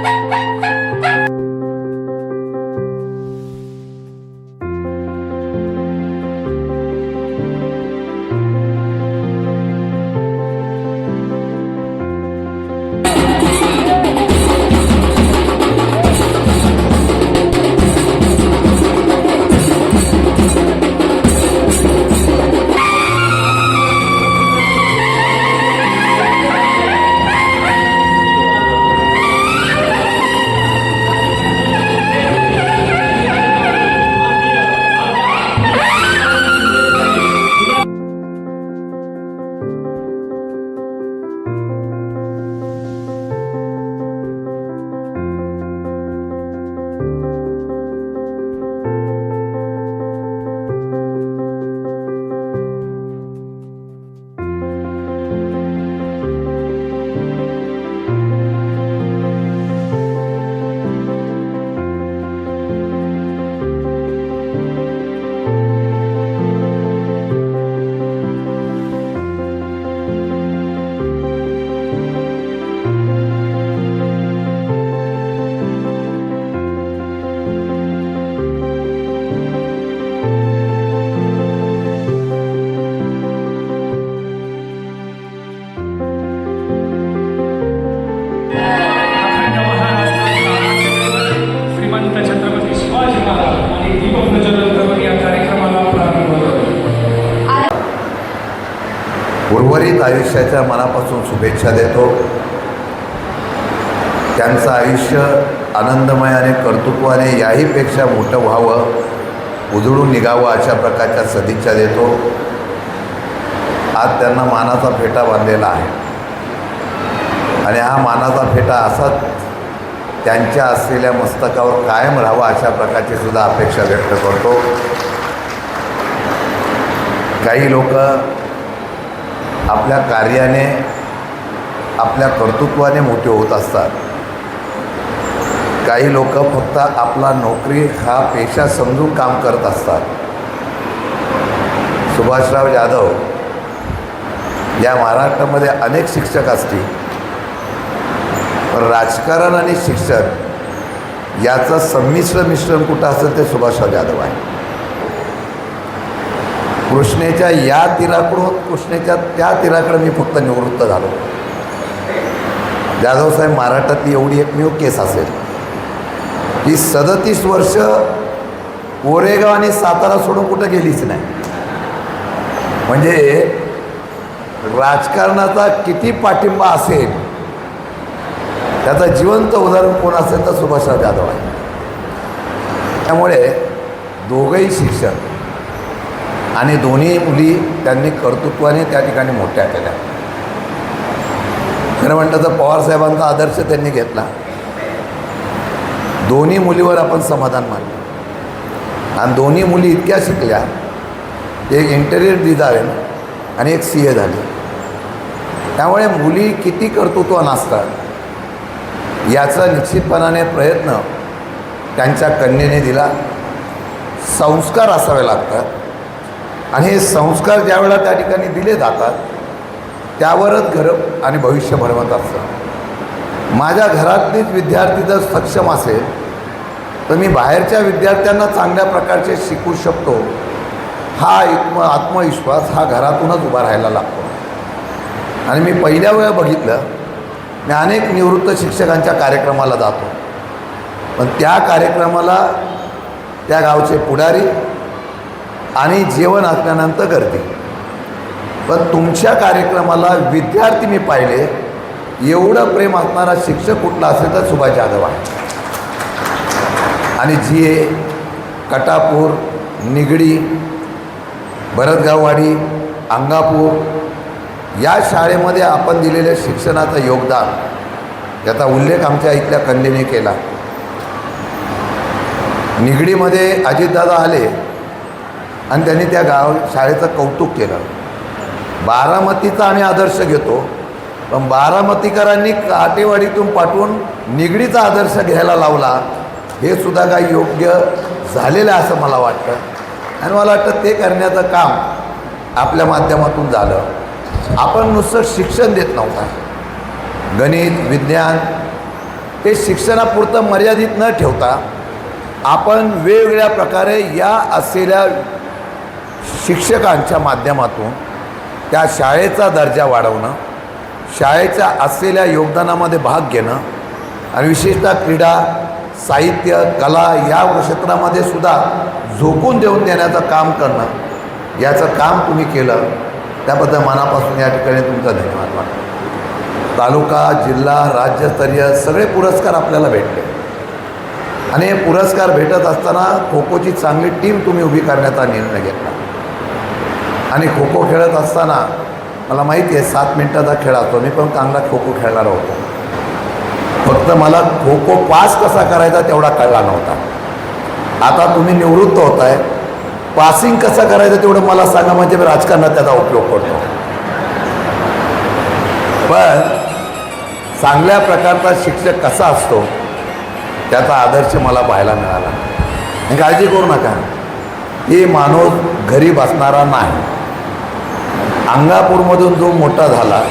Thank you. उर्वरित आयुष्याच्या मनापासून शुभेच्छा देतो. त्यांचं आयुष्य आनंदमय आणि कर्तृत्वाने याहीपेक्षा मोठं व्हावं उजळून निघावं अशा प्रकारच्या सदिच्छा देतो. आज त्यांना मानाचा फेटा बांधलेला आहे. आणि हा मानाचा फेटा असाच त्यांच्या असलेल्या मस्तकावर कायम राहावा अशा प्रकारची सुद्धा अपेक्षा व्यक्त करतो. काही लोक आपल्या कार्याने आपल्या कर्तृत्वाने मोठे होत असतात. काही लोक फक्त आपला नोकरी हा पेशा समजून काम करत असतात. सुभाषराव जाधव या महाराष्ट्रामध्ये अनेक शिक्षक असतील. पण राजकारण आणि शिक्षण याचं संमिश्र मिश्रण कुठं असेल ते सुभाषराव जाधव आहे. कृष्णेच्या या तीराकडून कृष्णेच्या त्या तीराकडे मी फक्त निवृत्त झालो. जाधवसाहेब महाराष्ट्रातली एवढी एकमेव केस असेल. की सदतीस वर्ष कोरेगाव आणि सातारा सोडून कुठं गेलीच नाही. म्हणजे राजकारणाचा किती पाठिंबा असेल त्याचं जिवंत उदाहरण कोण असेल तर सुभाषराव जाधव आहे. त्यामुळे दोघंही शिक्षक आणि दोन्ही मुली त्यांनी कर्तृत्वाने त्या ठिकाणी मोठ्या केल्या. खरं म्हणतात तर पवारसाहेबांचा आदर्श त्यांनी घेतला. दोन्ही मुलीवर आपण समाधान मानलं. आणि दोन्ही मुली इतक्या शिकल्या एक इंटेरियर डिझायन आणि एक सी ए झाली. त्यामुळे मुली किती कर्तृत्व नसतात याचा निश्चितपणाने प्रयत्न त्यांच्या कन्येने दिला. संस्कार असावे लागतात. आणि हे संस्कार ज्यावेळेला त्या ठिकाणी दिले जातात त्यावरच घरं आणि भविष्य भरवत असतं. माझ्या घरातलीच विद्यार्थी जर सक्षम असेल तर मी बाहेरच्या विद्यार्थ्यांना चांगल्या प्रकारचे शिकू शकतो. हा आत्म आत्मविश्वास हा घरातूनच उभा राहायला लागतो. आणि मी पहिल्या वेळा बघितलं मी अनेक निवृत्त शिक्षकांच्या कार्यक्रमाला जातो. पण त्या कार्यक्रमाला त्या गावचे पुढारी आणि जेवण असल्यानंतर गर्दी पण तुमच्या कार्यक्रमाला विद्यार्थी मी पाहिले एवढं प्रेम असणारा शिक्षक कुठला असेल तर सुभाष जाधव आहे. आणि जी ए कटापूर निगडी भरतगाववाडी अंगापूर या शाळेमध्ये आपण दिलेल्या शिक्षणाचं योगदान याचा उल्लेख आमच्या इथल्या कन्येने केला. निगडीमध्ये अजितदादा आले आणि त्यांनी त्या गाव शाळेचं कौतुक केलं. बारामतीचा आम्ही आदर्श घेतो पण बारामतीकरांनी काटेवाडीतून पाठवून निगडीचा आदर्श घ्यायला लावला हे सुद्धा काही योग्य झालेलं आहे असं मला वाटतं. आणि मला वाटतं ते करण्याचं काम आपल्या माध्यमातून झालं. आपण नुसतं शिक्षण देत नव्हता. गणित विज्ञान हे शिक्षणापुरतं मर्यादित न ठेवता आपण वेगवेगळ्या प्रकारे या असलेल्या शिक्षकांच्या माध्यमातून त्या शाळेचा दर्जा वाढवणं शाळेच्या असलेल्या योगदानामध्ये भाग घेणं आणि विशेषतः क्रीडा साहित्य कला या क्षेत्रामध्ये सुद्धा झोकून देऊन देण्याचं काम करणं याचं काम तुम्ही केलं त्याबद्दल मनापासून या ठिकाणी तुमचा धन्यवाद वाटतो. तालुका जिल्हा राज्यस्तरीय सगळे पुरस्कार आपल्याला भेटले. आणि हे पुरस्कार भेटत असताना खो खोची चांगली टीम तुम्ही उभी करण्याचा निर्णय घेतला. आणि खो खो खेळत असताना मला माहिती आहे सात मिनटाचा खेळ असतो. मी पण चांगला खो खो खेळणारा होतो. फक्त मला खो खो पास कसा करायचा तेवढा कळला नव्हता. आता तुम्ही निवृत्त होत आहे पासिंग कसं करायचं तेवढं मला सांगा म्हणजे मी राजकारणात त्याचा उपयोग करतो. पण चांगल्या प्रकारचा शिक्षक कसा असतो त्याचा आदर्श मला पाहायला मिळाला. आणि काळजी करू नका. हे माणूस घरी बसणारा नाही. अंगापूरमधून जो मोठा झाला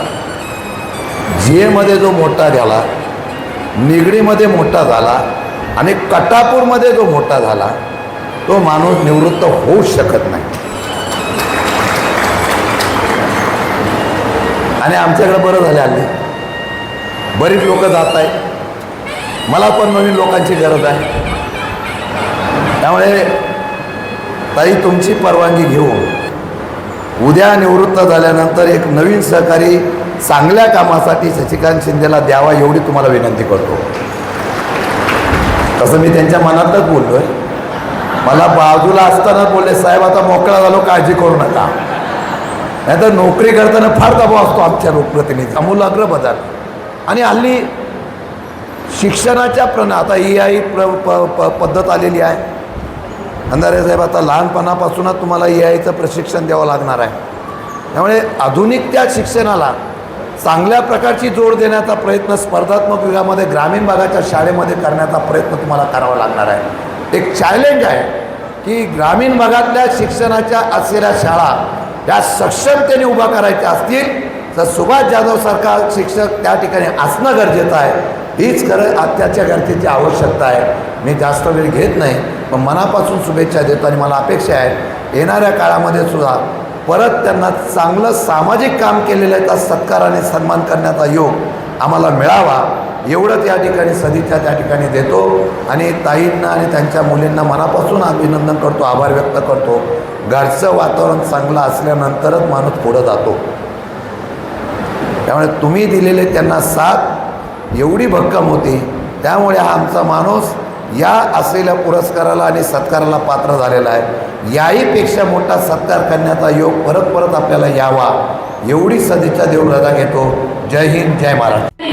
जीएमध्ये जो मोठा झाला निगडीमध्ये मोठा झाला आणि कटापूरमध्ये जो मोठा झाला तो माणूस निवृत्त होऊच शकत नाही. आणि आमच्याकडे बरं झालं हल्ली बरीच लोक जात आहेत. मला पण नवीन लोकांची गरज आहे. त्यामुळे ताई तुमची परवानगी घेऊन उद्या निवृत्त झाल्यानंतर एक नवीन सहकारी चांगल्या कामासाठी शशिकांत शिंदेला द्यावा एवढी तुम्हाला विनंती करतो. तसं मी त्यांच्या मनातच बोललोय. मला बाजूला असतानाच बोलले साहेब आता मोकळा झालो काळजी करू नका. नाहीतर नोकरी करताना फार दबाव असतो आमच्या लोकप्रतिनिधी अमूलाग्र बदल. आणि हल्ली शिक्षणाच्या प्रण आता ई आय प्र प प पद्धत आलेली आहे. अंधारे साहेब आता लहानपणापासूनच तुम्हाला ए आयचं प्रशिक्षण द्यावं लागणार आहे. त्यामुळे आधुनिक त्या शिक्षणाला चांगल्या प्रकारची जोड देण्याचा प्रयत्न स्पर्धात्मक युगामध्ये ग्रामीण भागाच्या शाळेमध्ये करण्याचा प्रयत्न तुम्हाला करावा लागणार आहे. एक चॅलेंज आहे की ग्रामीण भागातल्या शिक्षणाच्या असलेल्या शाळा या सक्षमतेने उभा करायच्या असतील तर सुभाष जाधवसारखा शिक्षक त्या ठिकाणी असणं गरजेचं आहे. हीच खरं अत्याच्या गरजेची आवश्यकता आहे. मी जास्त वेळ घेत नाही. पण मनापासून शुभेच्छा देतो आणि मला अपेक्षा आहे येणाऱ्या काळामध्ये सुद्धा परत त्यांना चांगलं सामाजिक काम केलेल्याचा सत्कार आणि सन्मान करण्याचा योग आम्हाला मिळावा एवढंच या ठिकाणी सदिच्छा त्या ठिकाणी देतो. आणि ताईंना आणि त्यांच्या मुलींना मनापासून अभिनंदन करतो आभार व्यक्त करतो. घरचं वातावरण चांगलं असल्यानंतरच माणूस पुढं जातो. त्यामुळे तुम्ही दिलेले त्यांना साथ एवढी भक्कम होती. त्यामुळे हा आमचा माणूस या असलेल्या पुरस्काराला आणि सत्काराला पात्र झालेला आहे. याहीपेक्षा मोठा सत्कार करण्याचा योग परत परत आपल्याला यावा. एवढी सदिच्छा देऊन रजा घेतो. जय हिंद जय महाराष्ट्र.